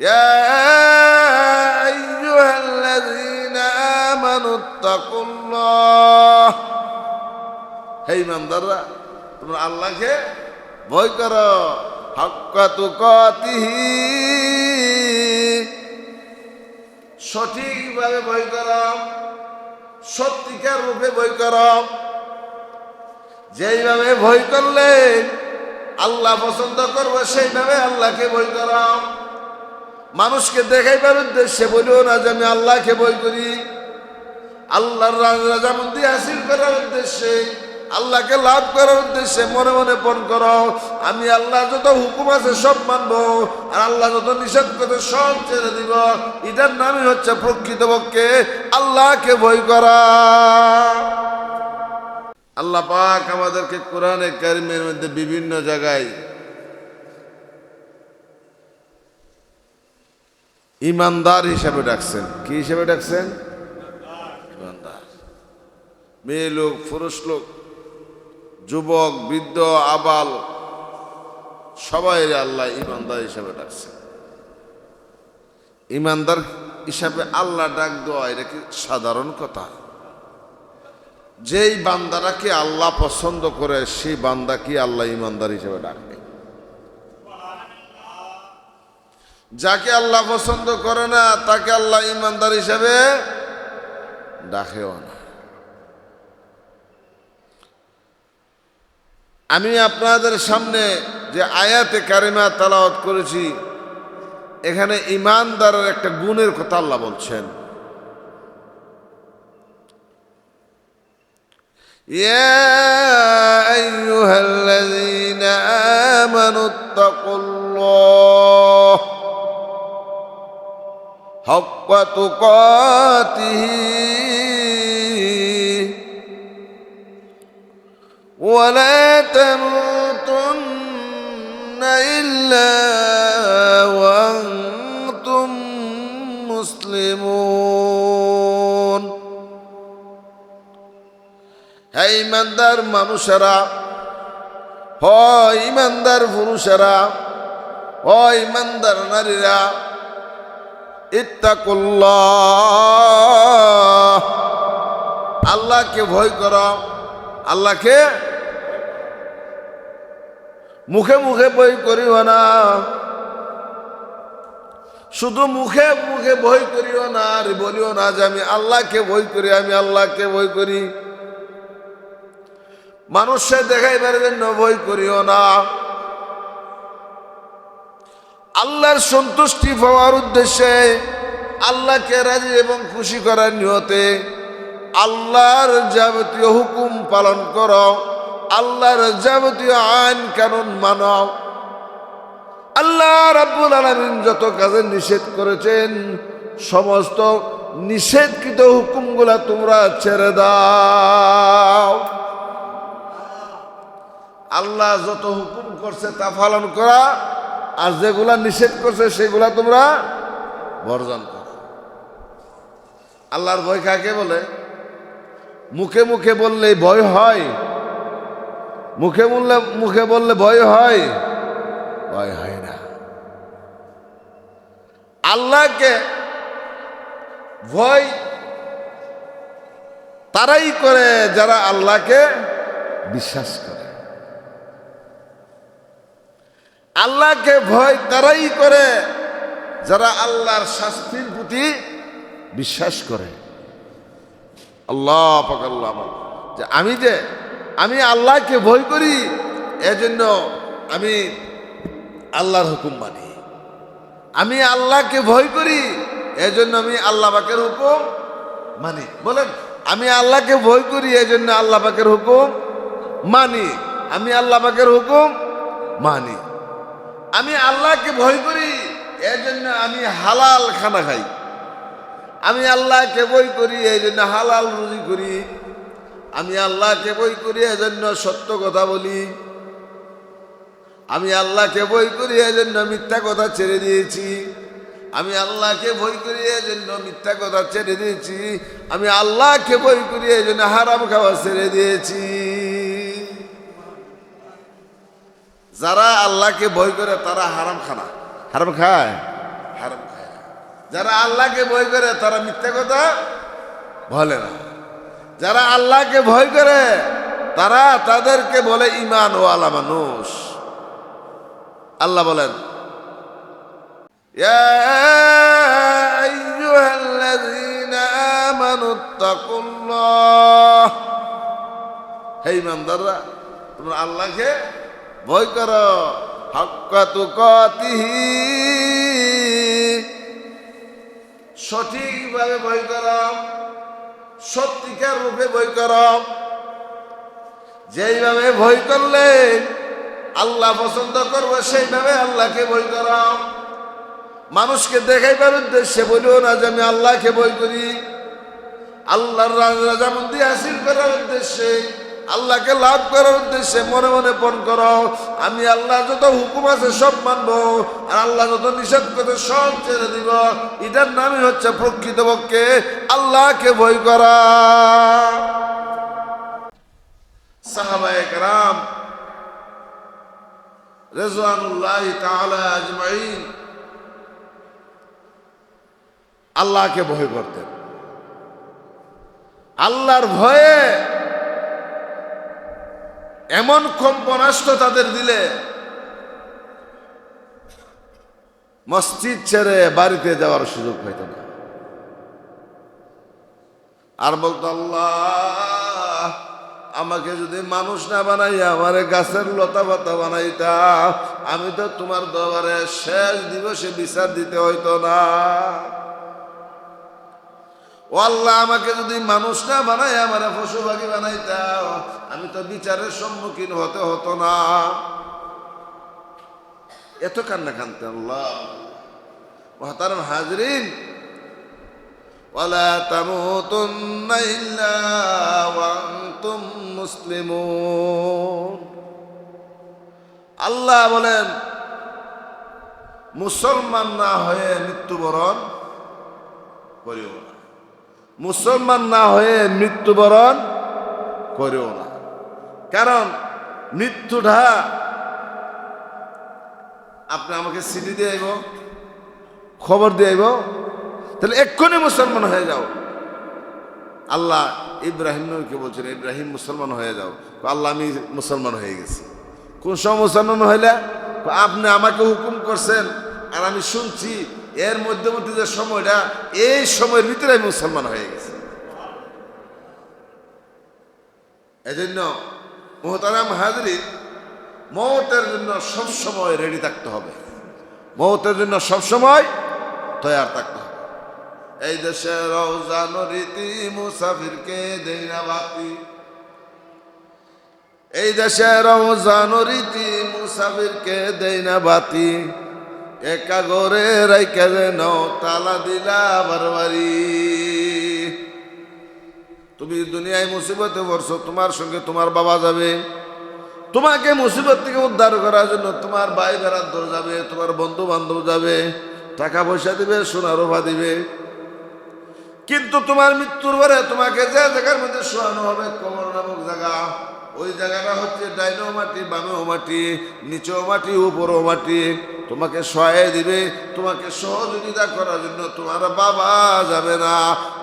يا أيها الذين آمنوا اتقوا الله হে ইমানদাররা তোমরা আল্লাহকে ভয় করো হাক্কা তুকাতিহি সঠিকভাবে ভয় করো সত্যিকার রূপে ভয় করো যেইভাবে ভয় করলে আল্লাহ পছন্দ করবে সেইভাবে আল্লাহকে ভয় করো মানুষকে দেখাইবার উদ্দেশ্যে বলিও না যে আমি আল্লাহকে ভয় করি। আল্লাহর রাজামন্দি হাসিল করার উদ্দেশ্যে, আল্লাহকে লাভ করার উদ্দেশ্যে মনে মনে পণ করো, আমি আল্লাহ যত হুকুম আছে সব মানবো, আর আল্লাহ যত নিষেধ করে সব ছেড়ে দিব। এটার নামই হচ্ছে প্রকৃতপক্ষে আল্লাহকে ভয় করা। আল্লাহ পাক আমাদেরকে কোরআনে কারিমের মধ্যে বিভিন্ন জায়গায় ইমানদার হিসাবে ডাকছেন। কি হিসাবে ডাকছেন? মেয়ে লোক, পুরুষ লোক, যুবক, বৃদ্ধ, আবাল সবাই আল্লাহ ইমানদার হিসাবে ডাকছেন। ইমানদার হিসাবে আল্লাহ ডাক দেওয়া, এটা কি সাধারণ কথা? যেই বান্দারাকে আল্লাহ পছন্দ করে, সেই বান্দা কি আল্লাহ ইমানদার হিসেবে ডাকবে যাকে আল্লাহ পছন্দ করে না তাকে আল্লাহ ইমানদার হিসেবে ডাকেও না আমি আপনাদের সামনে যে আয়াতে কারিমা তালাওয়াত করেছি এখানে ইমানদারের একটা গুণের কথা আল্লাহ বলছেন يا أيها الذين آمنوا اتقوا الله حق تقاته ولا تموتن إلا وأنتم مسلمون হে ইমানদার মানুষেরা হ ইমানদার পুরুষেরা হ ইমানদার নারীরা আল্লাহকে ভয় কর। আল্লাহকে মুখে মুখে বই করিও না। শুধু মুখে মুখে ভয় করিও না আর বলিও না যে আমি আল্লাহকে ভয় করি, আমি আল্লাহকে ভয় করি। মানুষে দেখাইবার জন্য ভয় করিও না। আল্লাহর সন্তুষ্টি পাওয়ার উদ্দেশ্যে আল্লাহকে রাজি এবং খুশি করার নিয়তে আল্লাহর যাবতীয় হুকুম পালন করো, আল্লাহর যাবতীয় আইন কানুন মানব আল্লাহ রাব্বুল আলমিন যত কাজে নিষেধ করেছেন, সমস্ত নিষেধকৃত হুকুমগুলা তোমরা ছেড়ে দাও। আল্লাহ যত হুকুম করছে তা পালন করা আর যেগুলা নিষেধ করছে, সেগুলা তোমরা বর্জন করো। আল্লাহর ভয় কাকে বলে? মুখে মুখে বললে ভয় হয়। মুখে বললে মুখে বললে ভয় হয়। ভয় হয় না। আল্লাহকে ভয় তারাই করে যারা আল্লাহকে বিশ্বাস করে। আল্লাহকে ভয় তারাই করে যারা আল্লাহর শাস্তির প্রতি বিশ্বাস করে। আল্লাহ পাক আল্লাহ পাক। যে আমি যে, আমি আল্লাহকে ভয় করি, এজন্য আমি আল্লাহর হুকুম মানি। আমি আল্লাহকে ভয় করি, এজন্য আমি আল্লাহ পাকের হুকুম মানি। বলেন, আমি আল্লাহকে ভয় করি, এজন্য আল্লাহ পাকের হুকুম মানি। আমি আল্লাহ পাকের হুকুম মানি। আমি আল্লাহকে ভয় করি এর জন্য আমি হালাল খানা খাই। আমি আল্লাহকে বই করি এই জন্য হালাল রুজি করি। আমি আল্লাহকে বই করি, এজন্য সত্য কথা বলি। আমি আল্লাহকে বই করি, এজন্য মিথ্যা কথা ছেড়ে দিয়েছি। আমি আল্লাহকে বই করি, এজন্য মিথ্যা কথা ছেড়ে দিয়েছি। আমি আল্লাহকে বই করি, এজন্য হারাম খাওয়া ছেড়ে দিয়েছি। যারা আল্লাহকে ভয় করে তারা হারাম খানা। হারাম খায়? হারাম খায়। যারা আল্লাহকে ভয় করে তারা মিথ্যা কথা বলে না। যারা আল্লাহকে ভয় করে তারা তাদেরকে বলে ইমান ও আলা মানুষ। আল্লাহ বলেন হে ইমানদাররা তোমরা আল্লাহকে ভয় করো। হাক্কা তুকাতিহি সঠিকভাবে ভয় কর। সত্যিকার রূপে ভয় কর। যেইভাবে ভয় করলে আল্লাহ পছন্দ করবে, সেইভাবে আল্লাহকে ভয় করো। মানুষকে দেখাইবার উদ্দেশ্যে বলিও না যে আমি আল্লাহকে বই করি। আল্লাহর রাজামন্দি হাসিল করার উদ্দেশ্যে আল্লাহকে লাভ করার উদ্দেশ্যে মনে মনে পণ করো। আমি আল্লাহ যত হুকুম আছে সব মানবো, আর আল্লাহ যত নিষেধ করে সব ছেড়ে দিব। এটার নামই হচ্ছে প্রকৃতপক্ষে আল্লাহকে ভয় করা। আল্লাহকে ভয় করতেন। আল্লাহর ভয়ে এমন কম্পনাষ্ট তাদের দিলে, মসজিদ ছেড়ে বাড়িতে যাওয়ার সুযোগ হইত না। আর বলতো, আল্লাহ, আমাকে যদি মানুষ না বানাইয়া আমার গাছের লতা পাতা বানাইতা, আমি তো তোমার দরবারে শেষ দিবসে বিচার দিতে হইতো না। ও আল্লাহ, আমাকে যদি মানুষ না বানাই আমার পশু পাখি বানাইতাম আমি তো বিচারের সম্মুখীন হতে হতো না এত কান্না কানতে আল্লাহ মহতারাম হাজরিন ولا تموتن إلا وأنتم মুসলিমুন আল্লাহ বলেন মুসলমান না হয়ে মৃত্যুবরণ করিও না মুসলমান না হয়ে মৃত্যুবরণ করিও না কারণ মৃত্যুটা আপনি আমাকে সিটি দিয়ে আইব, খবর দিয়ে আইব, তাহলে এক্ষুনি মুসলমান হয়ে যাও। আল্লাহ ইব্রাহিম নবীকে বলছেন, ইব্রাহিম মুসলমান হয়ে যাও। আল্লাহ, আমি মুসলমান হয়ে গেছি। কোন সময় মুসলমান হইলে আপনি আমাকে হুকুম করছেন আর আমি শুনছি এর মধ্যবর্তী যে সময়টা, এই সময়ের ভিতরে আমি মুসলমান হয়ে গেছি। এজন্য মোহতারাম হাজরি মৌতের জন্য সবসময় রেডি থাকতে হবে। মৌতের জন্য সবসময় তৈয়ার থাকতে হবে। এই দেশে রওজান রীতি মুসাফিরকে দেই না বাতি। এই দেশে রওজান রীতি মুসাফিরকে দেই না বাতি। একা গরে রাইকে যেন তালা দিলা বারবারি। তুমি দুনিয়ায় মুসিবতে পড়ছো, তোমার সঙ্গে তোমার বাবা যাবে। তোমাকে মুসিবত থেকে উদ্ধার করার জন্য তোমার ভাই বেড়ান্তর যাবে, তোমার বন্ধু বান্ধব যাবে, টাকা পয়সা দিবে সোনা রোভা দিবে। কিন্তু তোমার মৃত্যুর পরে তোমাকে যে জায়গার মধ্যে শোয়ানো হবে কবর নামক জায়গা। ওই জায়গাটা হচ্ছে ডাইনেও মাটি বামেও মাটি, নিচেও মাটি, উপরেও মাটি। তোমাকে সহায় দিবে, তোমাকে সহযোগিতা করার জন্য তোমার বাবা যাবে না,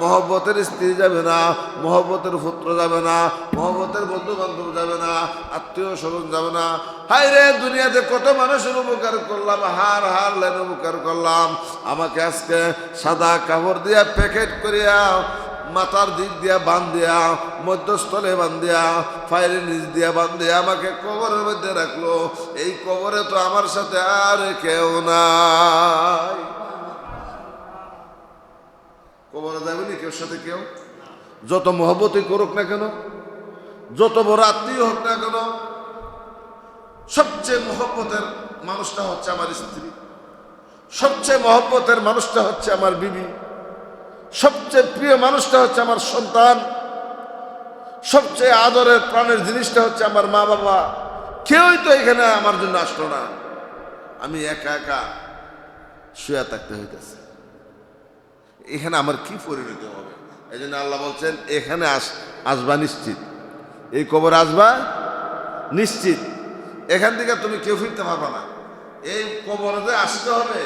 মহব্বতের স্ত্রী যাবে না, মহব্বতের পুত্র যাবে না, মহব্বতের বন্ধু বান্ধব যাবে না, আত্মীয় স্বজন যাবে না। হাই রে, দুনিয়াতে কত মানুষের উপকার করলাম, হার হার লেন উপকার করলাম। আমাকে আজকে সাদা কাপড় দিয়া প্যাকেট করিয়া মাথার দিক দিয়া বান দিয়া, মধ্যস্থলে বান দিয়া, ফাইলের নিচ দিয়া বান দিয়া আমাকে কবরের মধ্যে রাখল। এই কবরে তো আমার সাথে আর কেউ নাই। কবরে যাবেনি কেউ সাথে কেউ? যত মহব্বতই করুক না কেন? যত বড় আত্মীয় হোক না কেন? সবচেয়ে মহব্বতের মানুষটা হচ্ছে আমার স্ত্রী। সবচেয়ে মহব্বতের মানুষটা হচ্ছে আমার বিবি। সবচেয়ে প্রিয় মানুষটা হচ্ছে আমার সন্তান। সবচেয়ে আদরের প্রাণের জিনিসটা হচ্ছে আমার মা বাবা। কেউই তো এখানে আমার জন্য আসলো না। আমি একা একা শুয়ে থাকতে হইতেছে। এখানে আমার কি পরিণতি হবে? এই জন্য আল্লাহ বলছেন, এখানে আস, আসবা নিশ্চিত। এই কবর আসবা নিশ্চিত। এখান থেকে তুমি কেউ ফিরতে পারবা না। এই কবরে আসতে হবে,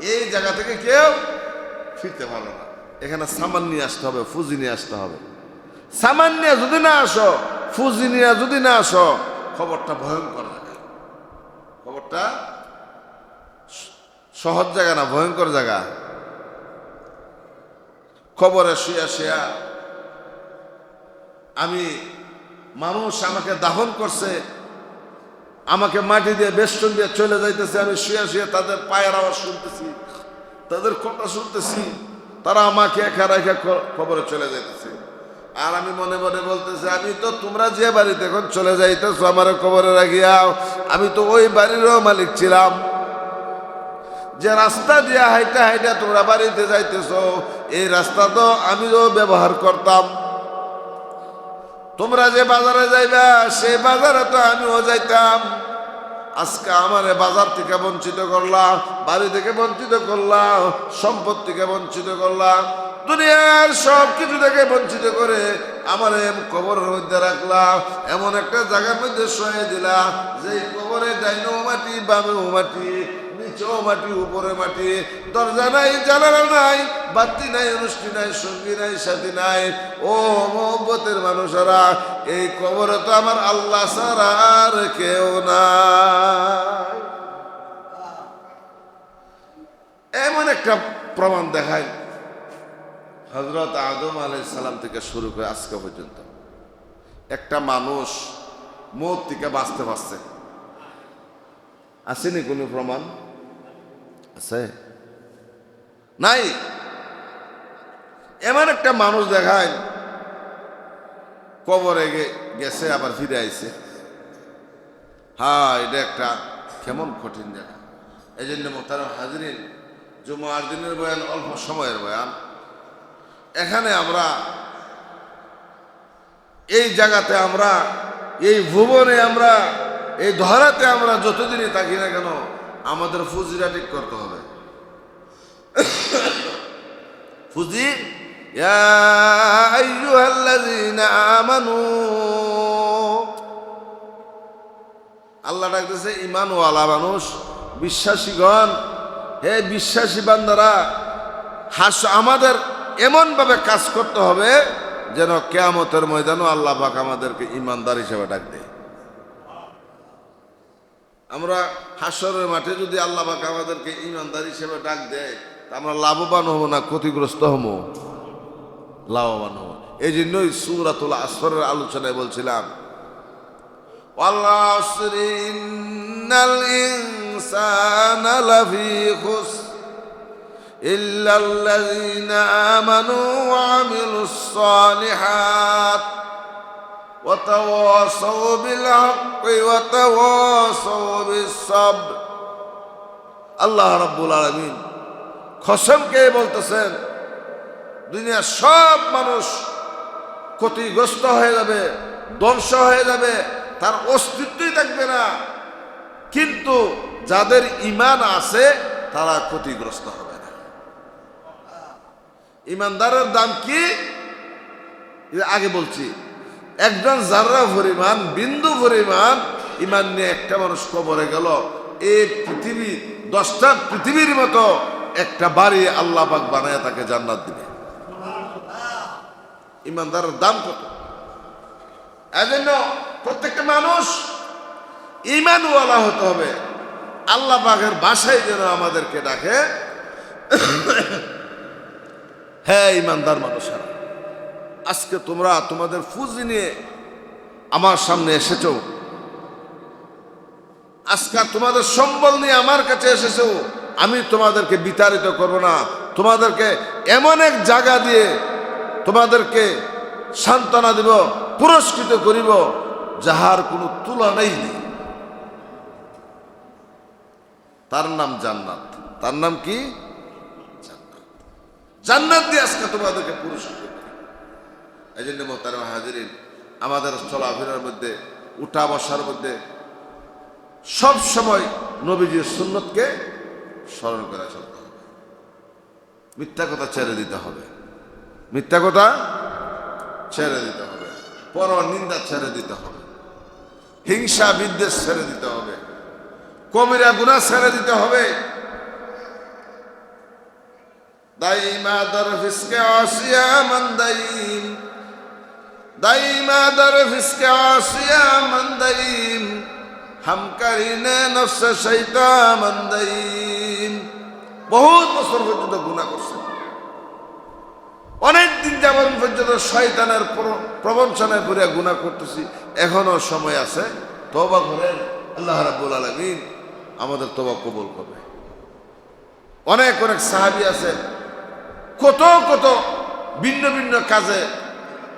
এই জায়গা থেকে কেউ ফিরতে পারবে না। এখানে সামান নিয়ে আসতে হবে, ফুজি নিয়ে আসতে হবে। সামান নিয়ে যদি না আসো, ফুজি নিয়ে যদি না আসো, খবরটা ভয়ঙ্কর জায়গা। খবরটা সহজ জায়গা না, ভয়ঙ্কর জায়গা। খবরে শুয়া শুয়া আমি মানুষ আমাকে দাহন করছে, আমাকে মাটি দিয়ে বেষ্টন দিয়ে চলে যাইতেছে, আমি শুয়ে শুয়ে তাদের পায়ের আওয়াজ শুনতেছি, তাদের কথা শুনতেছি। তারা আমাকে একা রেখে খবরে চলে যাইতেছে। আর আমি মনে মনে বলতেছি, আমি তো তোমরা যে বাড়িতে এখন চলে যাইতেছো আমার খবরে রাখিয়া আমি তো ওই বাড়িরও মালিক ছিলাম। যে রাস্তা দিয়ে হাইটা হাইটা তোমরা বাড়িতে যাইতেছো, এই রাস্তা তো আমিও ব্যবহার করতাম। তোমরা যে বাজারে যাইবা, সেই বাজারে তো আমিও যাইতাম। আজকে আমার বাজার থেকে বঞ্চিত করলাম, বাড়ি থেকে বঞ্চিত করলাম, সম্পদ থেকে বঞ্চিত করলাম। দুনিয়ার সব কিছু থেকে বঞ্চিত করে আমার কবরের মধ্যে রাখলাম। এমন একটা জায়গার মধ্যে শোয়ে দিলাম যে কবরে ডাইনো মাটি বামে মাটি নিচেও উপরে মাটি, দরজা নাই, জানালা নাই, বাতি নাই অনুষ্ঠান নাই, সঙ্গী নাই, সাথী নাই। ও মোহব্বতের এই তো আমার আল্লাহ ছাড়া আর কেউ এমন একটা প্রমাণ দেখায় হজরত আদম আলাই সালাম থেকে শুরু করে আজকে পর্যন্ত। একটা মানুষ মৌত থেকে বাঁচতে পারছে। আসেনি কোনো প্রমাণ? আছে? নাই? এমন একটা মানুষ দেখায়, কবরে গেছে, আবার ফিরে আইছে। হ্যাঁ এটা একটা কেমন কঠিন জায়গা এই জন্য মোতার হাজরিন, জুমার দিনের বয়ান অল্প সময়ের বয়ান। এখানে আমরা এই জায়গাতে আমরা, এই ভুবনে আমরা, এই ধরাতে আমরা যতদিনই থাকি না কেন আমাদের ফুজিরা ঠিক করতে হবে। ফুজি আমানু। আল্লাহ ডাকতেছে, ইমানওয়ালা মানুষ, বিশ্বাসীগণ, হে বিশ্বাসী বান্দারা, হাস আমাদের এমনভাবে কাজ করতে হবে যেন কেয়ামতের ময়দানও আল্লাহ পাক আমাদেরকে ইমানদার হিসেবে ডাক দেয়। আমরা হাসরের মাঠে যদি আল্লাহ বাকা আমাদেরকে ইমানদার হিসেবে ডাক দেয়, তা আমরা লাভবান হব না ক্ষতিগ্রস্ত হব? লাভবান হব এই জন্যই সুরাতুল আসরের আলোচনায় বলছিলাম ইল্লাল্লাযীনা আমানু ওয়া আমিলুস সালিহাত وتواصوا بالحق وتواصوا بالصبر আল্লাহ রাব্বুল আলামিন খসমকে বলতেছেন দুনিয়ার সব মানুষ ক্ষতিগ্রস্ত হয়ে যাবে ধ্বংস হয়ে যাবে তার অস্তিত্বই থাকবে না কিন্তু যাদের ইমান আছে তারা ক্ষতিগ্রস্ত হবে না ইমানদারের দাম কি এটা আগে বলছি একজন জাররা পরিমাণ, বিন্দু পরিমাণ ইমান নিয়ে একটা মানুষ কবরে গেল, এই পৃথিবী, দশটা পৃথিবীর মতো একটা বাড়ি আল্লাহ পাক বানায় তাকে জান্নাত দিবে। ইমানদারের দাম কত? এজন্য প্রত্যেকটা মানুষ ইমানওয়ালা হতে হবে। আল্লাহ পাকের বাসায় যেন আমাদেরকে ডাকে। হ্যাঁ ইমানদার মানুষেরা আজকে তোমরা তোমাদের ফুজি নিয়ে আমার সামনে এসেছ। আজকে তোমাদের সম্বল নিয়ে আমার কাছে এসেছ। আমি তোমাদেরকে বিতাড়িত করব না। তোমাদেরকে এমন এক জায়গা দিয়ে তোমাদেরকে সান্ত্বনা দিব, পুরস্কৃত করিব, যাহার কোনো তুলনাই নেই। তার নাম জান্নাত। তার নাম কি? জান্নাত। জান্নাত দিয়ে আজকে তোমাদেরকে পুরস্কৃত এই জন্য মোহতারা হাজিরিন, আমাদের চলাফেরার মধ্যে, উঠা বসার মধ্যে সব সময় নবীজির সুন্নতকে স্মরণ করে চলতে হবে। মিথ্যা কথা ছেড়ে দিতে হবে। মিথ্যা কথা ছেড়ে দিতে হবে। পর নিন্দা ছেড়ে দিতে হবে। হিংসা বিদ্বেষ ছেড়ে দিতে হবে। কবিরা গুণা ছেড়ে দিতে হবে। দাইমা দর ফিসকে আসিয়া মন দাইম দাইমা দর ফিসকে আসিয়া মন দাইম হাম করিনে নফস বহুত বছর পর্যন্ত গুণা করছে। অনেক দিন যাবন পর্যন্ত শয়তানের প্র- প্রবঞ্চনায় পড়ে গুণা করতেছি। এখনও সময় আছে। তবা করেন। আল্লাহ রাব্বুল আলামিন আমাদের তবা কবুল করবে। অনেক অনেক সাহাবি আছে। কত কত ভিন্ন ভিন্ন কাজে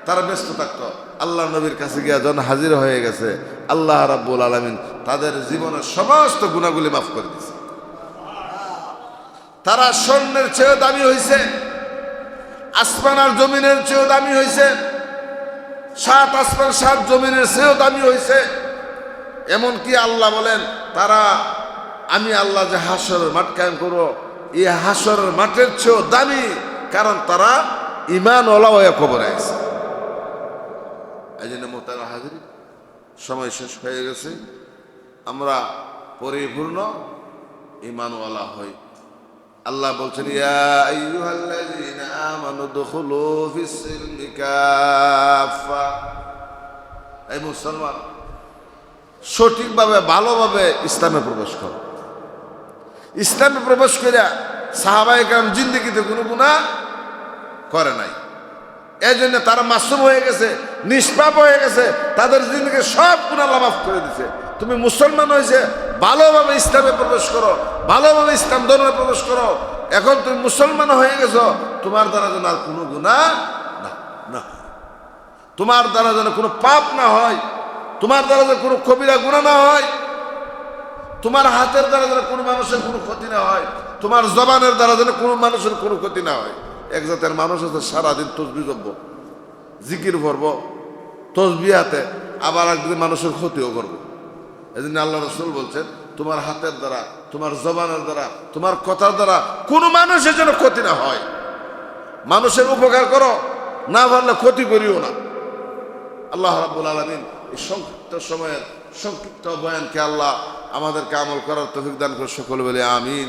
তারা ব্যস্ত থাকতো আল্লাহ নবীর কাছে গিয়া যখন হাজির হয়ে গেছে, আল্লাহ রাব্বুল আলামিন তাদের জীবনের সমস্ত গুণাগুলি মাফ করে দিয়েছে তারা স্বর্ণের চেয়েও দামি হয়েছে আসমান আর জমিনের চেয়েও দামি হয়েছে সাত আসমান, সাত জমিনের চেয়েও দামি হয়েছে এমনকি আল্লাহ বলেন, তারা, আমি আল্লাহ যে হাসরের মাঠ কায়েম করব, এই হাসরের মাঠের চেয়েও দামি, কারণ তারা ইমান ওলা হয়ে কবরে আছে। এই জন্য মোতার হাজির। সময় শেষ হয়ে গেছে। আমরা পরিপূর্ণ ইমানওয়ালা হই। আল্লাহ বলছেন এই মুসলমান, সঠিকভাবে, ভালোভাবে ইসলামে প্রবেশ করো। ইসলামে প্রবেশ করিয়া সাহাবাই কালাম জিন্দগিতে কোনো গুণা করে নাই। এই জন্য তারা মাসুম হয়ে গেছে, নিষ্পাপ হয়ে গেছে, তাদের জিন্দগি সব গুণা লাভ করে দিছে তুমি মুসলমান হয়েছে ভালোভাবে ইসলামে প্রবেশ করো, ভালোভাবে ইসলাম ধর্মে প্রবেশ করো, এখন তুমি মুসলমান হয়ে গেছো, তোমার দ্বারা যেন আর কোনো গুণা না না তোমার দ্বারা যেন কোনো পাপ না হয়, তোমার দ্বারা যেন কোনো কবিরা গুণা না হয়, তোমার হাতের দ্বারা যেন কোনো মানুষের কোনো ক্ষতি না হয়, তোমার জবানের দ্বারা যেন কোনো মানুষের কোনো ক্ষতি না হয়। এক জাতের মানুষ আছে, সারাদিন তসবি করব, জিকির করব, তসবি হাতে, আবার একদিন মানুষের ক্ষতিও করব। এই জন্য আল্লাহ রসুল বলছেন, তোমার হাতের দ্বারা, তোমার জবানের দ্বারা, তোমার কথার দ্বারা কোনো মানুষের যেন ক্ষতি না হয়। মানুষের উপকার করো, না পারলে ক্ষতি করিও না। আল্লাহ রাব্বুল আলমিন এই সংক্ষিপ্ত সময়ের, সংক্ষিপ্ত বয়ানকে আল্লাহ আমাদেরকে আমল করার তফিক দান করে সকল বলে আমিন।